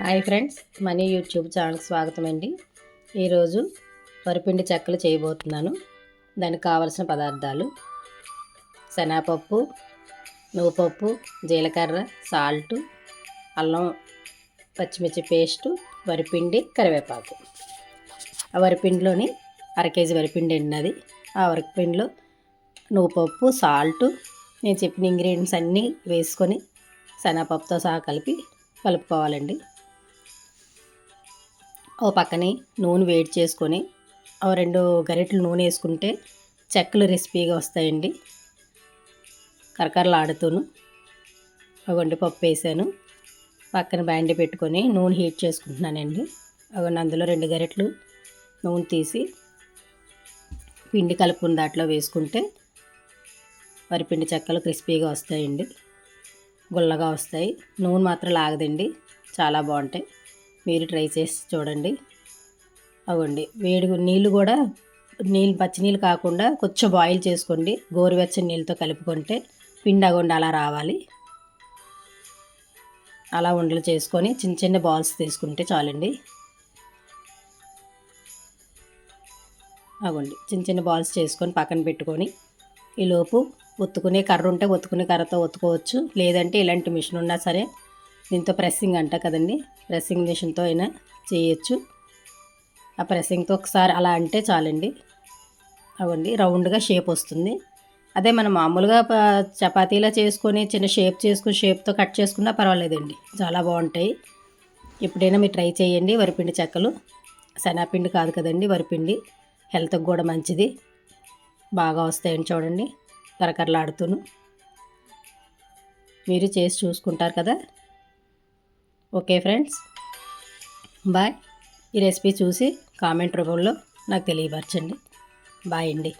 Hi friends money YouTube ఛానల్కి స్వాగతం అండి. ఈరోజు వరిపిండి చెక్కలు చేయబోతున్నాను. దానికి కావలసిన పదార్థాలు శనగపప్పు నువ్వుపప్పు జీలకర్ర సాల్ట్ అల్లం పచ్చిమిర్చి పేస్టు వరిపిండి కరివేపాకు. ఆ వరిపిండిలోని అర కేజీ వరిపిండి ఉన్నది ఆ వరిపిండిలో నువ్వుపప్పు సాల్ట్ నేను చెప్పిన ఇంగ్రీడియంట్స్ అన్నీ వేసుకొని శనగపప్పుతో సహా కలిపి కలుపుకోవాలండి. ఓ పక్కనే నూనె వేడి చేసుకొని ఓ రెండు గరిటెలు నూనె వేసుకుంటే చెక్కలు రెసిపీగా వస్తాయండి. కరకరలాడుతూను. అగొండి పప్పు వేసాను. పక్కన బ్యాండి పెట్టుకొని నూనె హీట్ చేసుకుంటున్నానండి. అగొండి అందులో రెండు గరిటలు నూనె తీసి పిండి కలుపుకున్న దాంట్లో వేసుకుంటే వరిపిండి చెక్కలు క్రిస్పీగా వస్తాయండి. గుల్లగా వస్తాయి. నూనె మాత్రం లాగదండి. చాలా బాగుంటాయి. మీరు ట్రై చేసి చూడండి. అవ్వండి. వేడి నీళ్ళు కూడా నీళ్ళు పచ్చి నీళ్ళు కాకుండా కొంచెం బాయిల్ చేసుకోండి. గోరువెచ్చని నీళ్ళతో కలుపుకుంటే పిండి అగొండి అలా రావాలి. అలా ఉండలు చేసుకొని చిన్న చిన్న బాల్స్ తీసుకుంటే చాలండి. అగోండి చిన్న చిన్న బాల్స్ చేసుకొని పక్కన పెట్టుకొని ఈలోపు ఒత్తుకునే కర్ర ఉంటే ఒత్తుకునే కర్రతో ఒత్తుకోవచ్చు. లేదంటే ఇలాంటి మిషన్ ఉన్నా సరే దీంతో ప్రెస్సింగ్ అంట కదండి. ప్రెస్సింగ్ మిషన్తో అయినా చేయొచ్చు. ఆ ప్రెస్సింగ్తో ఒకసారి అలా అంటే చాలండి. అవండి రౌండ్గా షేప్ వస్తుంది. అదే మనం మామూలుగా చపాతీలా చేసుకొని చిన్న షేప్ చేసుకుని షేప్తో కట్ చేసుకున్నా పర్వాలేదండి. చాలా బాగుంటాయి. ఎప్పుడైనా మీరు ట్రై చేయండి. వరిపిండి చెక్కలు. శనగపిండి కాదు కదండి వరిపిండి. హెల్త్కి కూడా మంచిది. బాగా వస్తాయని చూడండి. కరకరలాడుతూను మీరు చేసి చూసుకుంటారు కదా. Okay friends. బాయ్. ఈ రెసిపీ చూసి కామెంట్ రూపంలో నాకు తెలియపరచండి. బాయ్ అండి.